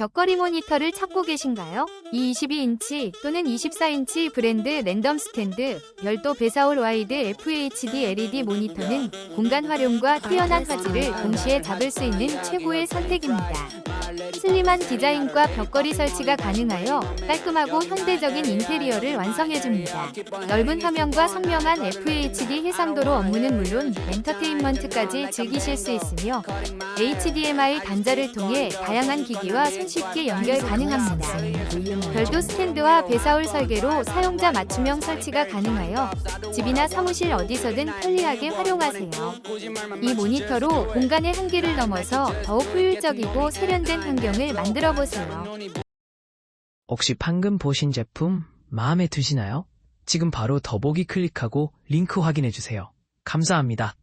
벽걸이 모니터를 찾고 계신가요? 이 22인치 또는 24인치 브랜드 랜덤 스탠드, 별도 배사올 와이드 FHD LED 모니터는 공간 활용과 뛰어난 화질을 동시에 잡을 수 있는 최고의 선택입니다. 슬림한 디자인과 벽걸이 설치가 가능하여 깔끔하고 현대적인 인테리어를 완성해줍니다. 넓은 화면과 선명한 FHD 해상도로 업무는 물론 엔터테인먼트까지 즐기실 수 있으며 HDMI 단자를 통해 다양한 기기와 손쉽게 연결 가능합니다. 별도 스탠드와 배사올 설계로 사용자 맞춤형 설치가 가능하여 집이나 사무실 어디서든 편리하게 활용하세요. 이 모니터로 공간의 한계를 넘어서 더욱 효율적이고 세련된 환경을 만들어 보세요. 혹시 방금 보신 제품 마음에 드시나요? 지금 바로 더보기 클릭하고 링크 확인해 주세요. 감사합니다.